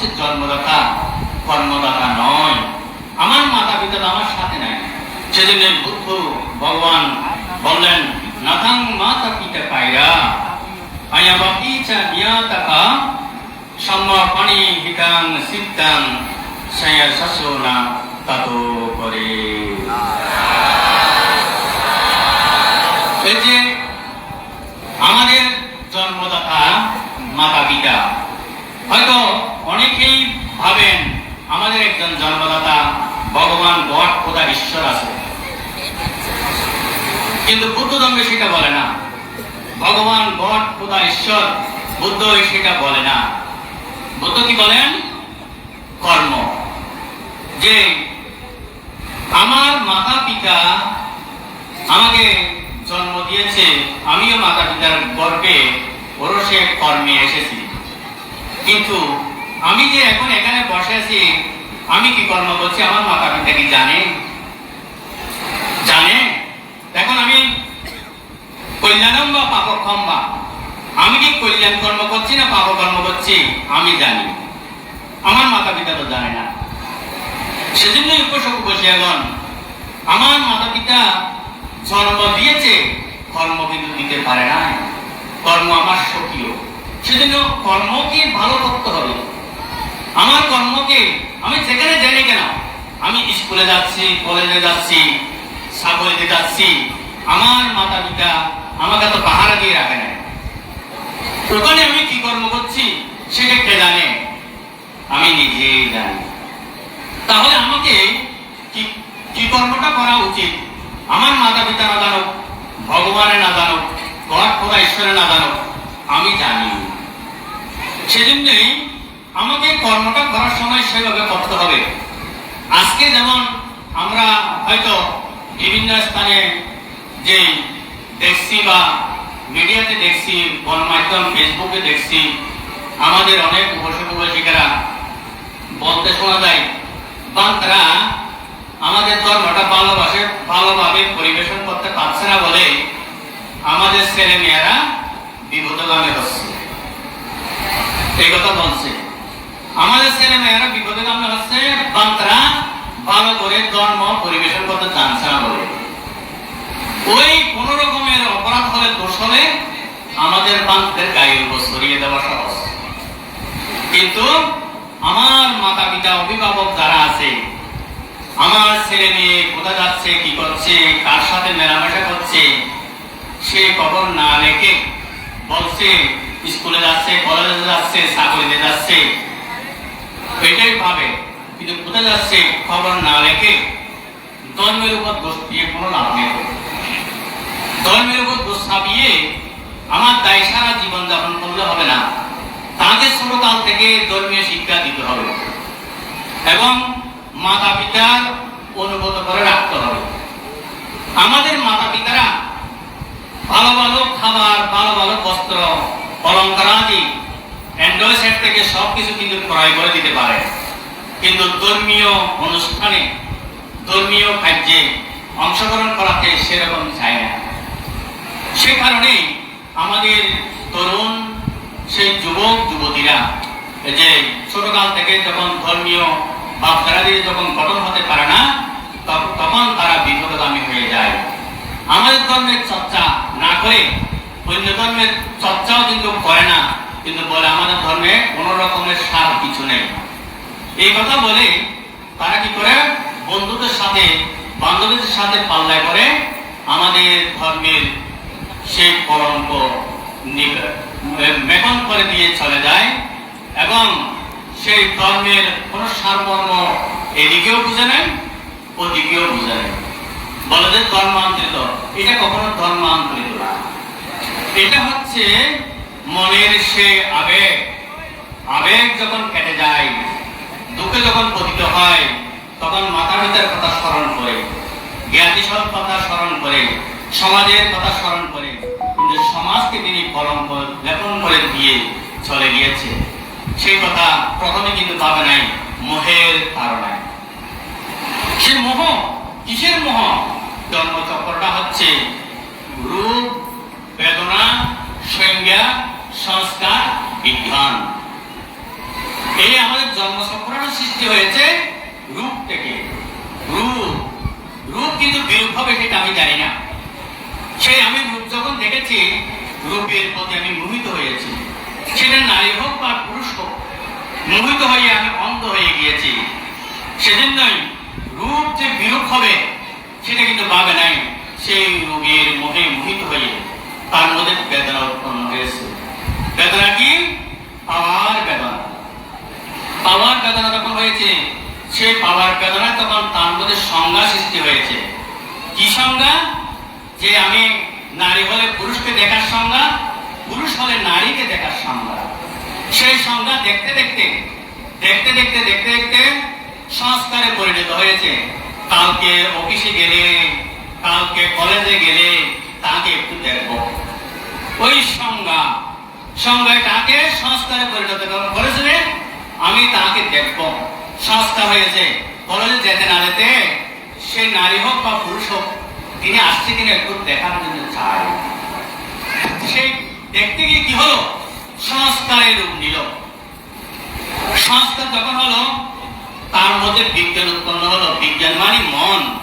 হচ্ছে জন্মদাতা, কর্মদাতা নয়। আমার মাতা পিতা আমার সাথে নাই। সেজন্য বুদ্ধ ভগবান বললেন, নাথাং মাতা পিতা পায়রা আয়া বাপিচা নিয়াতাকা সম্মাপণি হিতাং সিদ্ধাং, সায়া তাতো করে। এই যে আমাদের জন্মদাতা মাতা পিতা হয়তো অনেকেই ভাবেন আমাদের একজন জন্মদাতা ভগবান গড খোদা ঈশ্বর আছে কিন্তু বুদ্ধ ধর্মে সেটা বলে না ভগবান গড খোদা ঈশ্বর বুদ্ধ সেটা বলে না। বুদ্ধ কি বলেন? কর্ম। যে আমার মাতা পিতা আমাকে জন্ম দিয়েছে, আমিও মাতা পিতার গর্বে ওরসে কর্মে এসেছি। কিন্তু আমি যে এখন এখানে বসে আছি, আমি কি কর্ম করছি? আমার মাতা পিতা কি জানে? জানে? এখন আমি কল্যাণম বা পাপক্ষম বা আমি কি কল্যাণ কর্ম করছি না পাপ কর্ম করছি? আমি জানি। আমার মাতা পিতা তো জানে না। সেজন্য উপসক বসিয়াগণ, আমার মাতা পিতা জন্ম দিয়েছে, কর্ম কিন্তু দিতে পারে না কর্ম আমার স্বকীয়। সেজন্য কর্মকে ভালো করতে হবে। আমার কর্মকে আমি সেখানে জানি কেন, আমি স্কুলে যাচ্ছি, কলেজে যাচ্ছি চাকরিতে যাচ্ছি, আমার মাতা পিতা আমাকে তো পাহারা দিয়ে রাখে না ওখানে আমি কি কর্ম করছি সেটা কে জানে। আমি নিজেই জানি। তাহলে আমাকে কি কি কর্মটা করা উচিত? আমার মাতা পিতা না জানুক, ভগবানের না জানুক, গড খোদা ঈশ্বরের না জানুক, আমি জানি। সেজন্যই আমাকে কর্মটা করার সময় সেভাবে করতে হবে। আজকে যেমন আমরা হয়তো বিভিন্ন স্থানে যে দেখছি বা মিডিয়াতে দেখছি, গণমাধ্যম ফেসবুকে দেখছি, আমাদের অনেক উপসক উপসিকারা বলতে শোনা যায় বান্তারা আমাদের ধর্মটা ভালোবাসে, ভালোভাবে পরিবেশন করতে পারছে না বলে আমাদের ছেলে মেয়েরা বিপদগামী হচ্ছে। এই কথা বলছে। আমাদের ছেলে মেয়েরা বিপদগামী হচ্ছে বান্তারা ভালো করে ধর্ম পরিবেশন করতে জানছে না বলে। ওই কোন দোষ হলে আমাদের বান্ধবের গায়ের উপর সরিয়ে দেওয়া সহজ। কিন্তু আমার মাতা পিতা অভিভাবক যারা আছে, আমার ছেলে মেয়ে কোথা যাচ্ছে, কি করছে, কার সাথে মেলামেশা করছে, সে খবর না রেখে বলছে, স্কুলে যাচ্ছে, কলেজে যাচ্ছে, চাকরিতে যাচ্ছে। এটাই ভাবে, কিন্তু কোথায় যাচ্ছে, খবর না রেখে ধর্মের উপর দোষ দিয়ে কোনো লাভ নেই। ধর্মের উপর দোষ চাপিয়ে আমার দায় সারা জীবন যাপন করলে হবে না। তাকে ছোটকাল থেকে ধর্মীয় শিক্ষা দিতে হবে এবং মাতা পিতার অনুগত করে রাখতে হবে। আমাদের মাতা পিতারা ভালো ভালো খাবার, ভালো ভালো বস্ত্র অলঙ্কারাদি অ্যান্ড্রয়েড সেট থেকে সব কিছু কিন্তু ক্রয় করে দিতে পারে। কিন্তু ধর্মীয় অনুষ্ঠানে ধর্মীয় কার্যে অংশগ্রহণ করাতে সেরকম চায় না। সে কারণে আমাদের তরুণ সেই যুবক, যুবতীরা যে ছোটকাল থেকে যখন ধর্মীয় ভাবধারা দিয়ে যখন গঠন হতে পারে না তখন তারা বিপদগামী হয়ে যায়। আমাদের ধর্মের চর্চা না করে অন্য ধর্মের চর্চাও কিন্তু করে না, কিন্তু বলে আমাদের ধর্মে কোনো রকমের সার কিছু নেই। এই কথা বলে তারা কি করে? বন্ধুদের সাথে, বান্ধবীদের সাথে পাল্লায় করে আমাদের ধর্মের সেই কলঙ্ক নি- মেকন করে দিয়ে চলে যায় এবং সেই ধর্মের কোন সারমর্ম এদিকেও বুঝে নেন ওদিকেও বুঝে নেন বলে যে ধর্মান্তরিত। এটা কখনো ধর্মান্তরিত না। এটা হচ্ছে মনের সে আবেগ। আবেগ যখন কেটে যায়, দুঃখে যখন পতিত হয়, তখন মাতা পিতার কথা স্মরণ করে জ্ঞাতিসব কথা স্মরণ করে সমাজের কথা স্মরণ করে। কিন্তু সমাজকে তিনি কলঙ্ক লেপন করে দিয়ে চলে গিয়েছে। সেই কথা প্রথমে কিন্তু পাবে নাই মোহের তারণায়। সে মোহ, কিসের মোহ? জন্মচক্রটা হচ্ছে রূপ, বেদনা, সংজ্ঞা, সংস্কার বিজ্ঞান এই আমাদের জন্মচক্রাণু সৃষ্টি হয়েছে রূপ থেকে। রূপ রূপ কিন্তু বিরূপ হবে সেটা আমি জানি না। সেই আমি যখন দেখেছি, রূপের প্রতি আমি মোহিত হয়েছি। সেটা নারী হোক বা পুরুষ হোক, মোহিত হয়ে আমি অন্ধ হয়ে গিয়েছি। সেজন্যই রূপ যে বিরূপ হবে, সেটা কিন্তু ভাবে নাই, সেই রোগের মোহে মোহিত হয়ে তার মধ্যে বেদনা উৎপন্ন হয়েছে। বেদনা কি? পাওয়ার বেদনা। পাওয়ার বেদনা যখন হয়েছে, সেই পাওয়ার বেদনা তখন তার মধ্যে সংজ্ঞা সৃষ্টি হয়েছে। কি সংজ্ঞা? যে আমি নারী হলে পুরুষকে দেখার সংজ্ঞা, পুরুষ হলে নারীকে দেখার সংজ্ঞা। সেই সংজ্ঞা দেখতে দেখতে দেখতে দেখতে দেখতে দেখতে সংস্কারে পরিণত হয়েছে। কালকে অফিসে গেলে, কালকে কলেজে গেলে তাকে একটু দেখব। ওই সংজ্ঞা, সংজ্ঞায় তাকে সংস্কারে পরিণত করেছে আমি তাকে দেখব। সংস্কার হয়েছে। কলেজে যেতে না যেতে সে নারী হোক বা পুরুষ হোক তিনি আসছে কিনা একটু দেখার জন্য চাই। সেই দেখতে গিয়ে কি হলো? সংস্কারের রূপ নিল। সংস্কার যখন হলো, তার মধ্যে বিজ্ঞান উৎপন্ন হলো। বিজ্ঞান মানে মন।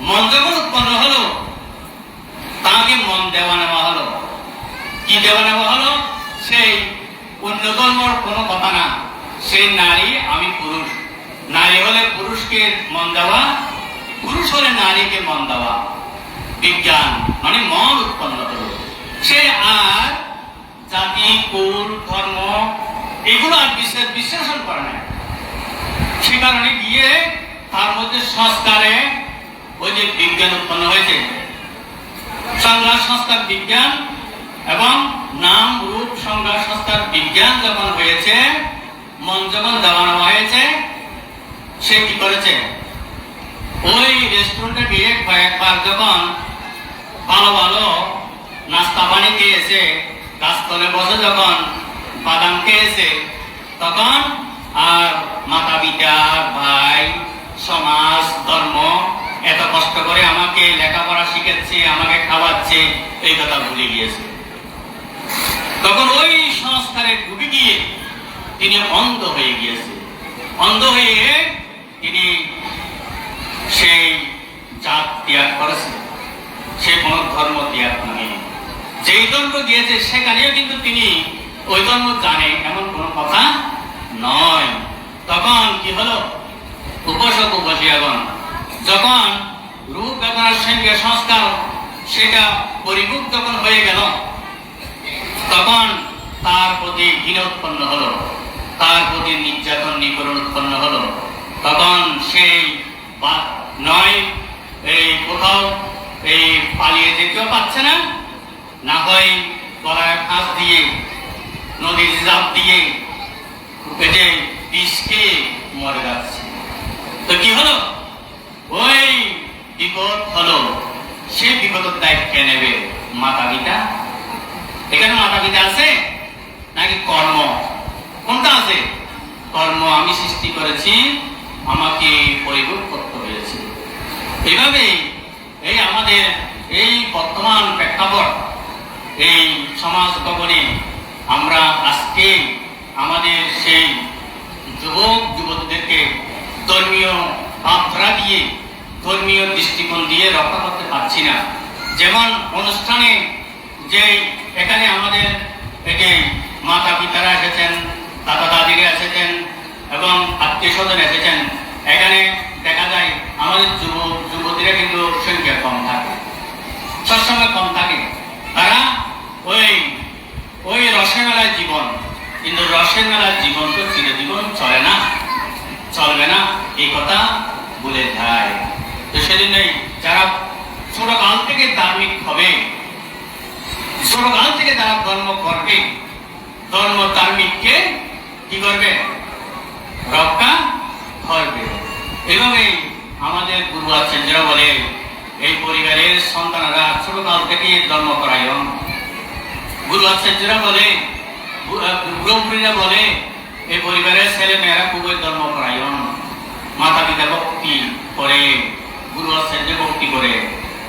মন যখন উৎপন্ন হলো, তাকে মন দেওয়া নেওয়া হলো। কি দেওয়া নেওয়া হলো? সেই অন্য ধর্মর কোনো কথা না। সেই নারী, আমি পুরুষ। নারী হলে পুরুষকে মন দেওয়া পুরুষ হলে নারীকে মন দেওয়া, বিজ্ঞান মানে মন উৎপন্ন হলো সে আর জাতি, কুল, ধর্ম, এগুলো আর বিশ্লেষ বিশ্লেষণ করে না সে কারণে গিয়ে তার মধ্যে সংস্কারে ওই যে বিজ্ঞান উৎপন্ন হয়েছে। সংজ্ঞা, সংস্কার, বিজ্ঞান এবং নাম, রূপ, সংজ্ঞা, সংস্কার, বিজ্ঞান যখন হয়েছে, মন যখন দেওয়ানো হয়েছে, সে কি করেছে? ওই রেস্টুরেন্টে গিয়ে কয়েকবার যখন ভালো ভালো নাস্তা পানি খেয়েছে, গাছতলে বসে যখন বাদাম খেয়েছে, তখন আর মাতা পিতা, ভাই, সমাজ, ধর্ম এত কষ্ট করে আমাকে লেখাপড়া শিখাচ্ছে, আমাকে খাওয়াচ্ছে, এই কথা ভুলে গিয়েছে। তখন ওই সংস্কারে ডুবে গিয়ে তিনি অন্ধ হয়ে গিয়েছে। অন্ধ হয়ে তিনি সেই জাত ত্যাগ করেছে, সে কোনো ধর্ম ত্যাগ করেনি। যেই ধর্ম দিয়েছে সেখানেও কিন্তু তিনি ওই ধর্ম জানে এমন কোনো কথা নয়। তখন কি হলো? উপসক উপসিয়াগণ যখন রূপ বেদনার সঙ্গে সংস্কার সেটা পরিমুখ যখন হয়ে গেল, তখন তার প্রতি ঘৃণা উৎপন্ন হলো, তার প্রতি নির্যাতন নিপীড়ন উৎপন্ন হলো। তখন সেই নয়, এই কোথাও এই পালিয়ে যেতেও পারছে না। না হয় গলায় ফাঁস দিয়ে, নদীর জাপ দিয়ে পেটে বিষ খেয়ে মরে যাচ্ছে। তো কি হলো? ওই বিপদ হলো। সে বিপদের দায়িত্ব নেবে মাতা পিতা এখানে মাতা পিতা আছে নাকি কর্ম? কোনটা আছে? কর্ম আমি সৃষ্টি করেছি, আমাকে পরিভোগ হয়েছে এইভাবে এই আমাদের এই বর্তমান প্রেক্ষাপট এই সমাজ ভবনে আমরা আজকে আমাদের সেই যুবক, যুবতীদেরকে ধর্মীয় ভাবধারা দিয়ে, ধর্মীয় দৃষ্টিকোণ দিয়ে রক্ষা করতে পারছি না। যেমন অনুষ্ঠানে যে এখানে আমাদের যে মাতা পিতারা এসেছেন দাদা দাদিরা এসেছেন এবং আত্মীয় স্বজন এসেছেন, এখানে দেখা যায় আমাদের যুব যুবতীরা কিন্তু সংখ্যা কম থাকে, সবসময় কম থাকে। তারা ওই ওই রসের মেলার জীবন। কিন্তু রসের মেলার জীবন তো চিরজীবন চলে না। চলবে না, এই কথা বলে যায় তো সেজন্যই যারা ছোটকাল থেকে ধার্মিক হবে, ছোটকাল থেকে তারা ধর্ম করবে, ধর্ম ধার্মিককে কি করবে? রক্ষা করবে। এভাবে আমাদের পূর্ব আচার্যরা বলে, এই পরিবারের সন্তানরা ছোটকাল থেকে ধর্ম পরায়ণ। গুরু আচার্যরা বলে ব্রহ্মীরা বলে এই পরিবারের ছেলে মেয়েরা খুবই ধর্ম পরায়ণ মাতা পিতা ভক্তি করে, গুরু আচার্য ভক্তি করে।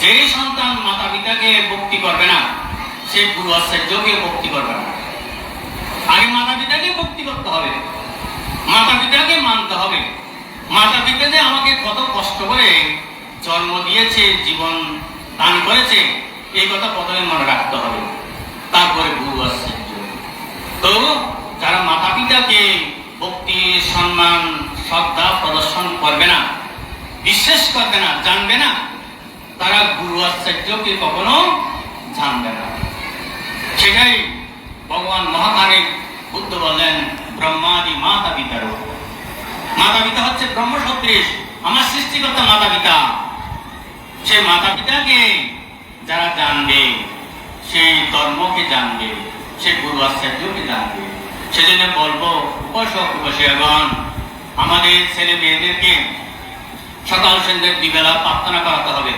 যে সন্তান মাতা পিতাকে ভক্তি করবে না, সে গুরু আচার্যকে ভক্তি করবে না। আগে মাতা পিতাকে ভক্তি করতে হবে। মাতা পিতাকে মানতে হবে। মাতা পিতা যে আমাকে কত কষ্ট করে জন্ম দিয়েছে, জীবন দান করেছে, এই কথা প্রথমে মনে রাখতে হবে। তারপরে গুরু আশ্চর্য তো যারা মাতা পিতাকে ভক্তি, সম্মান, শ্রদ্ধা প্রদর্শন করবে না, বিশ্বাস করবে না, জানবে না, তারা গুরু আশ্চর্যকে কখনো জানবে না। সেটাই ভগবান মহাকারে বুদ্ধ বললেন, ব্রহ্মাদি মাতা পিতার মাতা পিতা হচ্ছে ব্রহ্ম সদৃশ আমার সৃষ্টিকর্তা মাতা পিতা সেই মাতা পিতাকে যারা জানবে সেই ধর্মকে জানবে, সে গুরু আশ্চর্যকে জানবে। সেজন্য বলব উপাসক উপাসিয়াগণ আমাদের ছেলে মেয়েদেরকে সকাল সন্ধ্যে দুবেলা প্রার্থনা করাতে হবে।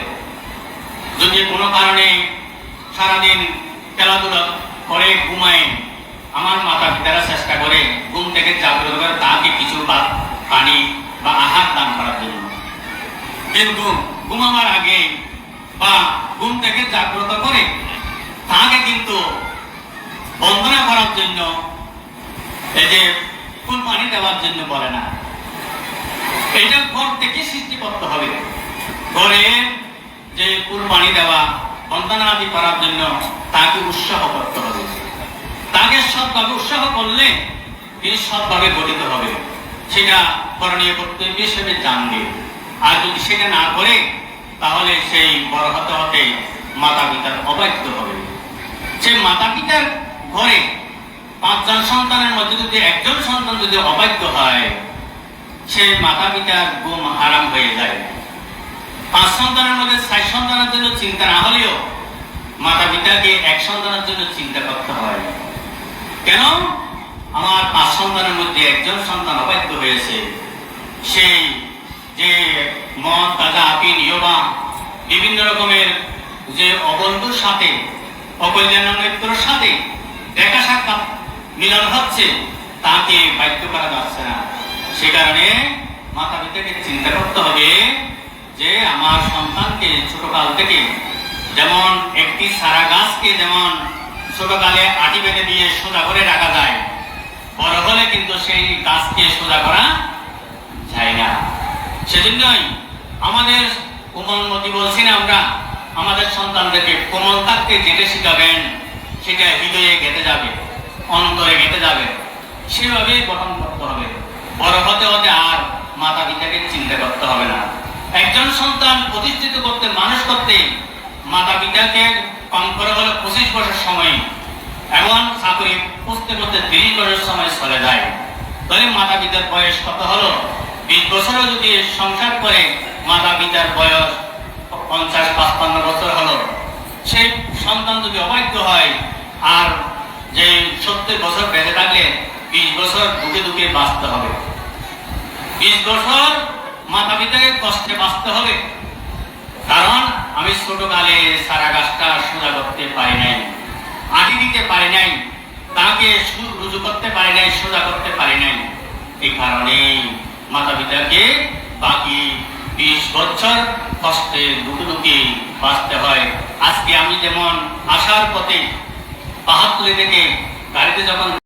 যদি কোনো কারণে সারাদিন খেলাধুলা করে, ঘুমায়, আমার মাতা পিতারা চেষ্টা করে, ঘুম থেকে জাগ্রত করে তাকে কিছু বা পানি বা আহার দান করার জন্য। কিন্তু ঘুমাবার আগে বা ঘুম থেকে জাগ্রত করে তাকে কিন্তু বন্দনা করার জন্য এই যে ফুল পানি দেওয়ার জন্য বলে না। এটা ঘর থেকে সৃষ্টি করতে হবে। ঘরে যে ফুল পানি দেওয়া, বন্দনা আদি করার জন্য তাকে উৎসাহ করতে হবে। তাকে সৎভাবে উৎসাহ করলে তিনি সৎভাবে গঠিত হবে। সেটা করণীয় কর্তব্য হিসেবে জানবে। আর যদি সেটা না করে, তাহলে সেই বড় হতে হতে মাতা পিতার অবাধ্য হবে। সে মাতা পিতার ঘরে পাঁচজন সন্তানের মধ্যে যদি একজন সন্তান যদি অবাধ্য হয়, সে মাতা পিতার গুম হারাম হয়ে যায়। পাঁচ সন্তানের মধ্যে ষাট সন্তানের জন্য চিন্তা না হলেও মাতা পিতাকে এক সন্তানের জন্য চিন্তা করতে হয়। কেন? আমার পাঁচ সন্তানের মধ্যে একজন সন্তান অবাধ্য হয়েছে। সেই যে মদ, গাঁজা আপিন ইয়োবা, বিভিন্ন রকমের যে অবন্ধুর সাথে অকল্যাণের সাথে দেখা সাক্ষাৎ মিলন হচ্ছে, তাকে বাধ্য করা যাচ্ছে না। সে কারণে মাতা পিতাকে চিন্তা করতে হবে যে, আমার সন্তানকে ছোটকাল থেকে যেমন একটি সারা গাছকে যেমন ছোটকালে আটি বেঁধে দিয়ে সোজা করে রাখা যায়, বড় হলে কিন্তু সেই গাছকে সোজা করা যায় না। সেজন্যই আমাদের কোমলমতি বলছি না আমরা। আমাদের সন্তানদেরকে কোমল থাকতে যেতে শিখাবেন, সেটা হৃদয়ে গেঁথে যাবে, অন্তরে গেঁথে যাবে। সেভাবেই গঠন করতে হবে। বড় হতে হতে আর মাতা পিতাকে চিন্তা করতে হবে না। একজন সন্তান প্রতিষ্ঠিত করতে, মানুষ করতে মাতা পিতাকে কম করে হলে পঁচিশ বছর সময় এমন চাকরি পুষতে করতে তিরিশ বছর সময় চলে যায়। তাহলে মাতা পিতার বয়স কত হলো? বিশ বছরও যদি সংসার করে মাতা পিতার বয়স পঞ্চাশ, পাঁচপান্ন বছর হলো। সেই সন্তান যদি অবাধ্য হয়, আর যে সত্তর বছর বেঁচে থাকলে বিশ বছর দুঃখে দুঃখে বাঁচতে হবে। বিশ বছর মাতা পিতাকে কষ্টে বাঁচতে হবে। কারণ আমি ছোটকালে সারা গাছটা সোজা করতে পারি নাই আটি দিতে পারি নাই, তাকে রুজু করতে পারি নাই, সোজা করতে পারি নাই। এই কারণে মাতা পিতাকে বাকি বিশ বছর কষ্টে দুটুকি দুটি বাঁচতে হয়। আজকে আমি যেমন আসার পথে পাহাড় তুলে থেকে গাড়িতে যখন